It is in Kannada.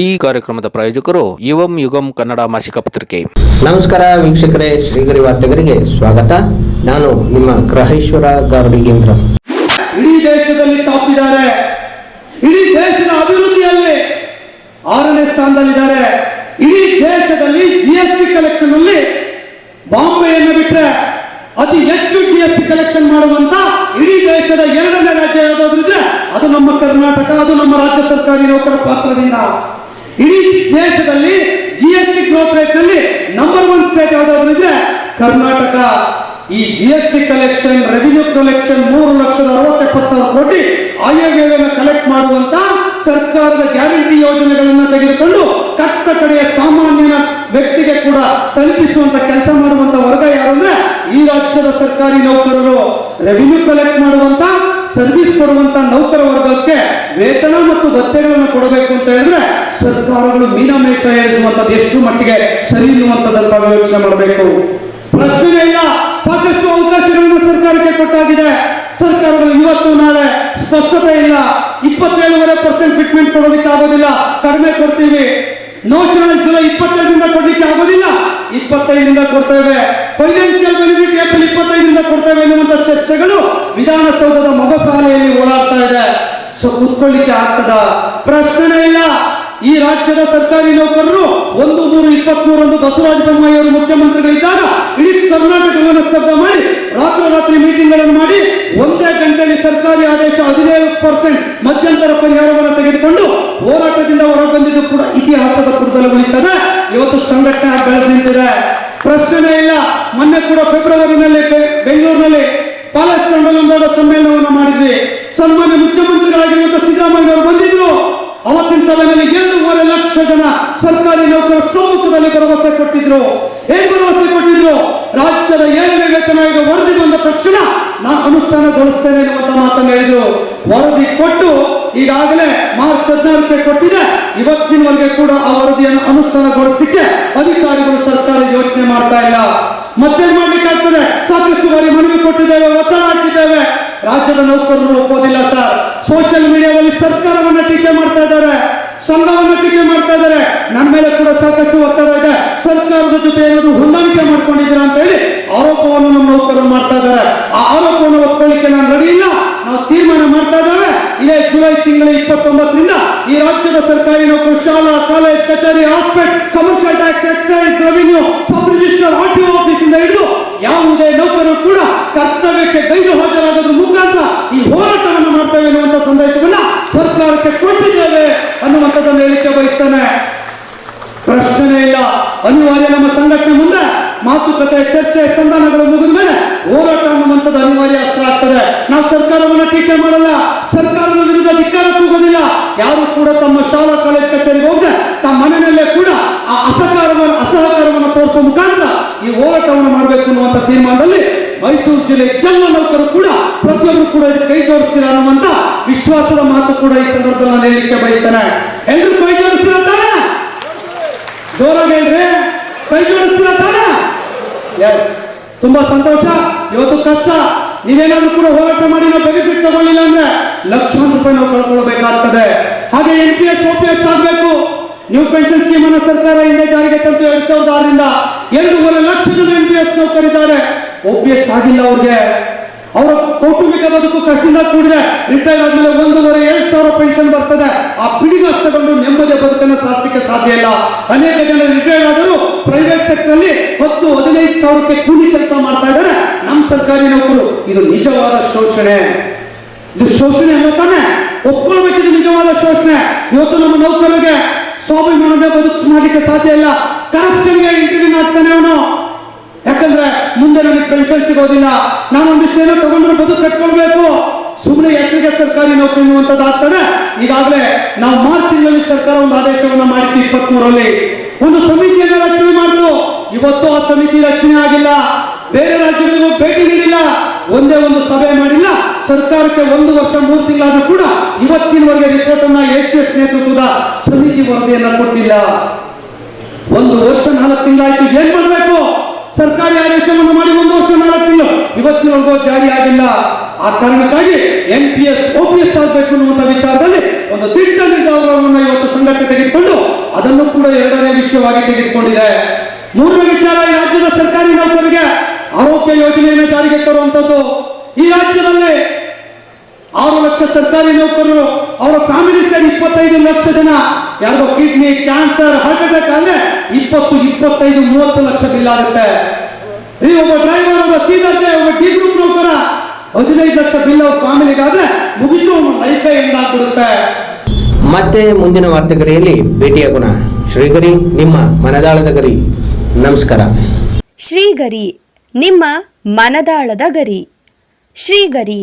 ಈ ಕಾರ್ಯಕ್ರಮದ ಪ್ರಾಯೋಜಕರು ಯುವಂ ಯುಗಂ ಕನ್ನಡ ಮಾಸಿಕ ಪತ್ರಿಕೆ. ನಮಸ್ಕಾರ ವೀಕ್ಷಕರೇ ಶ್ರೀಗರಿ ವಾರ್ತೆಗರಿಗೆ ಸ್ವಾಗತ. ನಾನು ನಿಮ್ಮ ಗ್ರಹೇಶ್ವರ ಗಾರ್ಡಿಗೇಂದ್ರ ಇಡೀ ದೇಶದಲ್ಲಿ ಟಾಪ್ ಇದ್ದಾರೆ ಇಡೀ ದೇಶದ ಅಭಿವೃದ್ಧಿಯಲ್ಲಿ ಆರನೇ ಸ್ಥಾನದಲ್ಲಿದ್ದಾರೆ. ಇಡೀ ದೇಶದಲ್ಲಿ ಜಿಎಸ್ಟಿ ಎಸ್ ಟಿ ಕಲೆಕ್ಷನ್ ಅಲ್ಲಿ ಬಾಂಬೆಯನ್ನು ಬಿಟ್ಟರೆ ಅತಿ ಹೆಚ್ಚು ಜಿಎಸ್ಟಿ ಎಸ್ ಟಿ ಕಲೆಕ್ಷನ್ ಮಾಡುವಂತ ಇಡೀ ದೇಶದ ಎರಡನೇ ರಾಜ್ಯ ಯಾವುದಾದ್ರೂ ಅದು ನಮ್ಮ ಕರ್ನಾಟಕ ಅದು ನಮ್ಮ ರಾಜ್ಯ ಸರ್ಕಾರಿ ನೌಕರ ಪಾತ್ರದಿಂದ. ಇಡೀ ದೇಶದಲ್ಲಿ ಜಿ ಎಸ್ ಟಿ ಗ್ರೋತ್ ರೇಟ್ನಲ್ಲಿ ನಂಬರ್ ಒನ್ ಸ್ಟೇಟ್ ಯಾವುದಾದ್ರೂ ಕರ್ನಾಟಕ. ಈ G S T collection revenue collection ಮೂರು ಲಕ್ಷದ ಅರವತ್ತೆಪ್ಪತ್ತು ಸಾವಿರ ಕೋಟಿ ಆಯವ್ಯಯವನ್ನು ಕಲೆಕ್ಟ್ ಮಾಡುವಂತ ಸರ್ಕಾರದ ಗ್ಯಾರಂಟಿ ಯೋಜನೆಗಳನ್ನ ತೆಗೆದುಕೊಂಡು ಕಟ್ಟ ಕಡೆಯ ಸಾಮಾನ್ಯನ ವ್ಯಕ್ತಿಗೆ ಕೂಡ ತಲುಪಿಸುವಂತ ಕೆಲಸ ಮಾಡುವಂತ ವರ್ಗ ಯಾರು ಅಂದ್ರೆ ಈ ರಾಜ್ಯದ ಸರ್ಕಾರಿ ನೌಕರರು. ರೆವಿನ್ಯೂ ಕಲೆಕ್ಟ್ ಮಾಡುವಂತ ಸರ್ವಿಸ್ ಕೊಡುವಂತ ನೌಕರ ವರ್ಗಕ್ಕೆ ವೇತನ ಮತ್ತು ಭತ್ಯೆಗಳನ್ನು ಕೊಡಬೇಕು ಅಂತ ಹೇಳಿದ್ರೆ ಸರ್ಕಾರಗಳು ಮೀನಮೇಷ ಏರಿಸುವಂತದ್ದು ಎಷ್ಟು ಮಟ್ಟಿಗೆ ಸರಿ ಇರುವಂತದ್ದಂತ ಯೋಚನೆ ಮಾಡಬೇಕು. ಪ್ರಶ್ನೆ ಇಲ್ಲ. ಸಾಕಷ್ಟು ಅವಕಾಶಗಳನ್ನು ಸರ್ಕಾರಕ್ಕೆ ಕೊಟ್ಟಾಗಿದೆ. ಸರ್ಕಾರಗಳು ಇವತ್ತು ನಾಳೆ ಸ್ಪಷ್ಟತೆ ಇಲ್ಲ. ಇಪ್ಪತ್ತೇಳುವರೆ ಪರ್ಸೆಂಟ್ ಫಿಟ್ಮೆಂಟ್ ಕೊಡೋದಕ್ಕೆ ಆಗೋದಿಲ್ಲ. ಕಡಿಮೆ ಕೊಡ್ತೀವಿ. ನೋಷನಲ್ ಜುಲೈ ಇಪ್ಪತ್ತೈದರಿಂದ ಕೊಡ್ಲಿಕ್ಕೆ ಆಗೋದಿಲ್ಲ. ಇಪ್ಪತ್ತೈದರಿಂದ ಕೊಡ್ತೇವೆ ಫೈನಾನ್ಷಿಯಲ್ ಬೆನಿಫಿಟ್ ಏಪ್ರಿಲ್ ಇಪ್ಪತ್ತೈದರಿಂದ ಕೊಡ್ತೇವೆ ಎನ್ನುವಂತ ಚರ್ಚೆಗಳು ವಿಧಾನಸೌಧದ ಮಗಸಾಲೆಯಲ್ಲಿ ಓಡಾಡ್ತಾ ಇದೆ. ಸೊ ಕುತ್ಕೊಳ್ಳಿಕ್ಕೆ ಆಗ್ತದ? ಪ್ರಶ್ನೆ ಇಲ್ಲ. ಈ ರಾಜ್ಯದ ಸರ್ಕಾರಿ ನೌಕರರು ಒಂದು ನೂರು ಇಪ್ಪತ್ಮೂರರಂದು ಬಸವರಾಜ ಬೊಮ್ಮಾಯಿ ಅವರು ಮುಖ್ಯಮಂತ್ರಿಗಳಿದ್ದಾಗ ಇಡೀ ಕರ್ನಾಟಕವನ್ನು ಸ್ತಬ್ಧ ಮಾಡಿ ರಾತ್ರೋರಾತ್ರಿ ಮೀಟಿಂಗ್ಗಳನ್ನು ಮಾಡಿ ಒಂದೇ ಗಂಟೆಯಲ್ಲಿ ಸರ್ಕಾರಿ ಆದೇಶ ಹದಿನೇಳು ಪರ್ಸೆಂಟ್ ಮಧ್ಯಂತರ ಪರಿಹಾರವನ್ನು ತೆಗೆದುಕೊಂಡು ಹೋರಾಟದಿಂದ ಹೊರಬಂದಿದ್ದು ಕೂಡ ಇತಿಹಾಸದ ಕುರಿತಲು ಉಳಿತದೆ ಇವತ್ತು ಸಂಘಟನೆ ಬೆಳೆದು ನಿಂತಿದೆ. ಪ್ರಶ್ನೆ ಇಲ್ಲ. ಮೊನ್ನೆ ಕೂಡ ಫೆಬ್ರವರಿನಲ್ಲಿ ಬೆಂಗಳೂರಿನಲ್ಲಿ ಕಂಡಲಂದೋಡ ಸಮ್ಮೇಳನವನ್ನು ಮಾಡಿದ್ವಿ. ಸನ್ಮಾನ್ಯ ಮುಖ್ಯಮಂತ್ರಿಗಳಾಗಿರುವಂತಹ ಸಿದ್ದರಾಮಯ್ಯ ಅವರು ಬಂದಿದ್ರು. ಅವತ್ತಿನ ಸಭೆಯಲ್ಲಿ ಸರ್ಕಾರಿ ನೌಕರ ಸಮ್ಮುಖದಲ್ಲಿ ಭರವಸೆ ಕೊಟ್ಟಿದ್ರು. ಏನ್ ಭರವಸೆ ಕೊಟ್ಟಿದ್ರು? ರಾಜ್ಯದ ಏಳನೇ ವೇತನ ಆಯೋಗ ವರದಿ ಬಂದ ತಕ್ಷಣ ನಾ ಅನುಷ್ಠಾನಗೊಳಿಸ್ತೇನೆ ಎನ್ನುವಂತ ಮಾತನ್ನು ಹೇಳಿದ್ರು. ವರದಿ ಕೊಟ್ಟು ಈಗಾಗಲೇ ಮಾರ್ಚ್ ಹದಿನಾರಕ್ಕೆ ಕೊಟ್ಟಿದೆ. ಇವತ್ತಿನವರೆಗೆ ಕೂಡ ಆ ವರದಿಯನ್ನು ಅನುಷ್ಠಾನಗೊಳಿಸಲಿಕ್ಕೆ ಅಧಿಕಾರಿಗಳು ಸರ್ಕಾರ ಯೋಚನೆ ಮಾಡ್ತಾ ಇಲ್ಲ. ಮತ್ತೇನ್ ಮಾಡ್ಲಿಕ್ಕಾಗ್ತದೆ? ಸಾಕಷ್ಟು ಬಾರಿ ಮನವಿ ಕೊಟ್ಟಿದ್ದೇವೆ, ಒತ್ತಡ ಹಾಕಿದ್ದೇವೆ. ರಾಜ್ಯದ ನೌಕರರು ಒಪ್ಪೋದಿಲ್ಲ ಸರ್. ಸೋಷಿಯಲ್ ಮೀಡಿಯಾದಲ್ಲಿ ಸರ್ಕಾರವನ್ನ ಟೀಕೆ ಮಾಡ್ತಾ ಇದ್ದಾರೆ. ಸಂಘವನ್ನ ಟೀಕೆ ಮಾಡ್ತಾ ಇದ್ದಾರೆ. ನನ್ನ ಮೇಲೆ ಕೂಡ ಸಾಕಷ್ಟು ಒತ್ತಡ ಇದೆ. ಸರ್ಕಾರದ ಜೊತೆ ಏನಾದ್ರು ಹೊಂದಾಣಿಕೆ ಮಾಡ್ಕೊಂಡಿದ್ದೀರಾ ಅಂತ ಹೇಳಿ ಆರೋಪವನ್ನು ನಮ್ಮ ನೌಕರರು ಮಾಡ್ತಾ ಇದ್ದಾರೆ. ಆ ಆರೋಪವನ್ನು ಒಪ್ಕೊಳ್ಳಿಕ್ಕೆ ನಾನು ರೆಡಿ ಇಲ್ಲ. ನಾವು ತೀರ್ಮಾನ ಮಾಡ್ತಾ ಇದ್ದೇವೆ. ಇದೇ ಜುಲೈ ತಿಂಗಳ ಇಪ್ಪತ್ತೊಂಬತ್ತರಿಂದ ಈ ರಾಜ್ಯದ ಸರ್ಕಾರಿ ನೌಕರು ಶಾಲಾ, ಕಾಲೇಜ್, ಕಚೇರಿ, hospital commercial tax excise revenue sub register RTO office ಇಂದ ಹಿಡಿದು ಯಾವುದೇ ನೌಕರರು ಕೂಡ ಕರ್ತವ್ಯಕ್ಕೆ ಗೈರು ಹಾಜರಾಗೋದ್ರ ಮುಖಾಂತರ ಈ ಹೋರಾಟವನ್ನು ಮಾಡ್ತೇವೆ ಎನ್ನುವಂತ ಸಂದೇಶವನ್ನ ಸರ್ಕಾರಕ್ಕೆ ಕೊಟ್ಟಿದ್ದೇವೆ ಅನ್ನುವಂಥದ್ದನ್ನು ಹೇಳಿಕೆ ಬಯಸ್ತಾನೆ. ಪ್ರಶ್ನೆ ಇಲ್ಲ. ಅನಿವಾರ್ಯ ನಮ್ಮ ಸಂಘಟನೆ ಮುಂದೆ ಮಾತುಕತೆ, ಚರ್ಚೆ, ಸಂಧಾನಗಳು ಮುಗಿದ ಮೇಲೆ ಹೋರಾಟ ಅನ್ನುವಂಥದ್ದು ಅನಿವಾರ್ಯ ಅಸ್ತ್ರ ಆಗ್ತದೆ. ನಾವು ಸರ್ಕಾರವನ್ನು ಟೀಕೆ ಮಾಡಲ್ಲ. ಸರ್ಕಾರದ ವಿರುದ್ಧ ಧಿಕ್ಕಾರ ಕೂಗೋದಿಲ್ಲ. ಯಾರು ಕೂಡ ತಮ್ಮ ಶಾಲಾ, ಕಾಲೇಜ್ ಕಚೇರಿಗೆ ಹೋಗದೆ ತಮ್ಮ ಮನೆಯಲ್ಲೇ ಕೂಡ ಆ ಅಸಹಕಾರವನ್ನು ಮುಖಾಂತರ ಈ ಹೋರಾಟವನ್ನು ಮಾಡಬೇಕು ಅನ್ನುವಂತ ತೀರ್ಮಾನದಲ್ಲಿ ಮೈಸೂರು ಜಿಲ್ಲೆ ಎಲ್ಲ ನೌಕರು ಕೂಡ, ಪ್ರತಿಯೊಬ್ಬರು ಕೂಡ ಕೈ ಜೋಡಿಸ್ತೀರ ಅನ್ನುವಂತ ವಿಶ್ವಾಸದ ಮಾತು ಕೂಡ ಈ ಸಂದರ್ಭದಲ್ಲಿ ನಾನು ಹೇಳಲಿಕ್ಕೆ ಬಯಸ್ತೇನೆ. ಎಲ್ರು ಕೈ ಜೋಡಿಸ್ತೀರ ಜೋರಾಗಿ ಹೇಳ್ರಿ. ಕೈ ಜೋಡಿಸ್ತೀರ ತುಂಬಾ ಸಂತೋಷ. ಇವತ್ತು ಕಷ್ಟ. ನೀವೇನಾದ್ರೂ ಕೂಡ ಹೋರಾಟ ಮಾಡಿ ನಾವು ಬೆನಿಫಿಟ್ ತಗೊಳ್ಳಿಲ್ಲ ಅಂದ್ರೆ ಲಕ್ಷಾಂತರ ರೂಪಾಯಿ ನಾವು ಕಳ್ಕೊಳ್ಬೇಕಾಗ್ತದೆ ಹಾಗೆ N P S P S ಆಗಬೇಕು. ನ್ಯೂ ಪೆನ್ಷನ್ ಸ್ಕೀಮ್ ಅನ್ನು ಸರ್ಕಾರ ಹಿಂದೆ ಜಾರಿಗೆ ತಂದು ಎರಡ್ ಸಾವಿರದ ಆರರಿಂದ ಎರಡೂವರೆ ಲಕ್ಷ ಜನ ಎನ್ ಪಿ ಎಸ್ ನೌಕರಿದ್ದಾರೆ. ಒ ಆಗಿಲ್ಲ ಅವ್ರಿಗೆ. ಅವರ ಕೌಟುಂಬಿಕ ಬದುಕು ಕಷ್ಟದಿಂದ ಕೂಡಿದೆ. ರಿಟೈರ್ ಆದ್ಮೇಲೆ ಒಂದೂವರೆ, ಎರಡ್ ಸಾವಿರ ಪೆನ್ಷನ್ ಬರ್ತದೆ. ಆ ಪಿಡಿಗಾಸ್ ತಗೊಂಡು ನೆಮ್ಮದಿಯ ಬದುಕನ್ನು ಸಾಧಿಸಲಿಕ್ಕೆ ಸಾಧ್ಯ ಇಲ್ಲ. ಅನೇಕ ಜನ ರಿಟೈರ್ ಆದರೂ ಪ್ರೈವೇಟ್ ಸೆಕ್ಟರ್ ಅಲ್ಲಿ ಹತ್ತು, ಹದಿನೈದು ಸಾವಿರಕ್ಕೆ ಕೂಲಿ ಕೆಲಸ ಮಾಡ್ತಾ ಇದ್ದಾರೆ. ನಮ್ಮ ಸರ್ಕಾರಿ ನೌಕರು. ಇದು ನಿಜವಾದ ಶೋಷಣೆ. ಇದು ಶೋಷಣೆ ಅನ್ನೋ ತಾನೆ? ಒಪ್ಕೊಳ್ಬೇಕಿದು ಶೋಷಣೆ ಇವತ್ತು ನಮ್ಮ ನೌಕರರಿಗೆ ಸ್ವಾಭಿಮಾನದ ಬದುಕು ಮಾಡಲಿಕ್ಕೆ ಸಾಧ್ಯ ಇಲ್ಲ. ಕರಪ್ಷನ್ಗೆ ಇಂಟರ್ವ್ಯೂ ಮಾಡ್ತಾನೆ ಅವನು. ಯಾಕಂದ್ರೆ ಮುಂದೆ ನನಗೆ ಪೆನ್ಷನ್ ಸಿಗೋದಿಲ್ಲ. ನಾನು ಒಂದಿಷ್ಟು ಏನೋ ತಗೊಂಡ್ರೆ ಬದುಕು ಕಟ್ಕೊಳ್ಬೇಕು. ಸುಮ್ಮನೆ ಹೆಸರಿಗೆ ಸರ್ಕಾರಿ ನೌಕರಿ ಅನ್ನುವಂಥದ್ದು ಆಗ್ತದೆ ಈಗಾಗಲೇ ನಾವು ಮಾರ್ಚ್ ತಿಂಗಳಲ್ಲಿ ಸರ್ಕಾರ ಒಂದು ಆದೇಶವನ್ನು ಮಾಡಿತ್ತು ಇಪ್ಪತ್ತ್ ಮೂರಲ್ಲಿ ಒಂದು ಸಮಿತಿಯನ್ನು ರಚನೆ ಮಾಡಿತು. ಇವತ್ತು ಆ ಸಮಿತಿ ರಚನೆ ಆಗಿಲ್ಲ. ಬೇರೆ ರಾಜ್ಯಗಳಿಗೂ ಭೇಟಿ ನೀಡಿಲ್ಲ. ಒಂದೇ ಒಂದು ಸಭೆ ಮಾಡಿಲ್ಲ. ಸರ್ಕಾರಕ್ಕೆ ಒಂದು ವರ್ಷ ಮೂರು ತಿಂಗಳಾದ್ರೂ ಕೂಡ ಇವತ್ತಿನವರೆಗೆ ರಿಪೋರ್ಟ್ ಅನ್ನ ಎಸ್ ಎಸ್ ನೇತೃತ್ವದ ಸಮಿತಿ ವರದಿಯನ್ನ ಕೊಟ್ಟಿಲ್ಲ. ಒಂದು ವರ್ಷ ನಾಲ್ಕು ತಿಂಗಳಾಯ್ತು, ಏನ್ ಮಾಡಬೇಕು? ಸರ್ಕಾರಿ ಆದೇಶವನ್ನು ಮಾಡಿ ಒಂದು ವರ್ಷ ನಾಲ್ಕು ತಿಂಗಳು. ಇವತ್ತಿನವರೆಗೂ ಜಾರಿ ಆಗಿಲ್ಲ. ಆ ಕಾರಣಕ್ಕಾಗಿ ಎನ್ ಪಿ ಎಸ್ ಓಪಿಎಸ್ ಆಗಬೇಕು ಅನ್ನುವಂಥ ವಿಚಾರದಲ್ಲಿ ಒಂದು ದಿಟ್ಟ ನಿರ್ಧಾರವನ್ನು ಇವತ್ತು ಸಂಘಕ್ಕೆ ತೆಗೆದುಕೊಂಡು ಅದನ್ನು ಕೂಡ ಎರಡನೇ ವಿಷಯವಾಗಿ ತೆಗೆದುಕೊಂಡಿದೆ. ಮೂರನೇ ವಿಚಾರ ರಾಜ್ಯದ ಸರ್ಕಾರಿ ನೌಕರರಿಗೆ ಆರೋಗ್ಯ ಯೋಜನೆಯನ್ನು ಜಾರಿಗೆ ತರುವಂತದ್ದು. ಈ ರಾಜ್ಯದಲ್ಲಿ ಆರು ಲಕ್ಷ ಸರ್ಕಾರಿ ನೌಕರರು ಅವರ ಫ್ಯಾಮಿಲಿ ಸೇರಿ ಇಪ್ಪತ್ತೈದು ಲಕ್ಷ ಜನ. ಯಾರಿಗೋ ಕಿಡ್ನಿ ಕ್ಯಾನ್ಸರ್ ಹಾರ್ಟ್ ಅಟ್ಯಾಕ್ ಆದ್ರೆ ಇಪ್ಪತ್ತು ಇಪ್ಪತ್ತೈದು ಮೂವತ್ತು ಲಕ್ಷ ಬಿಲ್ ಆಗುತ್ತೆ. ಈ ಒಬ್ಬ ಡ್ರೈವರ್ ಒಬ್ಬ ಸೀದರ್ಗೆ ಒಬ್ಬ ಡಿ ಗ್ರೂಪ್ ನೌಕರ ಹದಿನೈದು ಲಕ್ಷ ಬಿಲ್ ಅವ್ರ ಫ್ಯಾಮಿಲಿಗಾದ್ರೆ ಮುಗಿದು ಲೈಫೇ ಎಂಡ್ ಆಗ್ಬಿಡುತ್ತೆ. ಮತ್ತೆ ಮುಂದಿನ ವಾರ್ತೆಗರಿಯಲ್ಲಿ ಭೇಟಿಯಾಗೋಣ ಶ್ರೀಗರಿ ನಿಮ್ಮ ಮನದಾಳದ ಗರಿ. ನಮಸ್ಕಾರ. ಶ್ರೀಗರಿ ನಿಮ್ಮ ಮನದಾಳದ ಗರಿ. ಶ್ರೀಗರಿ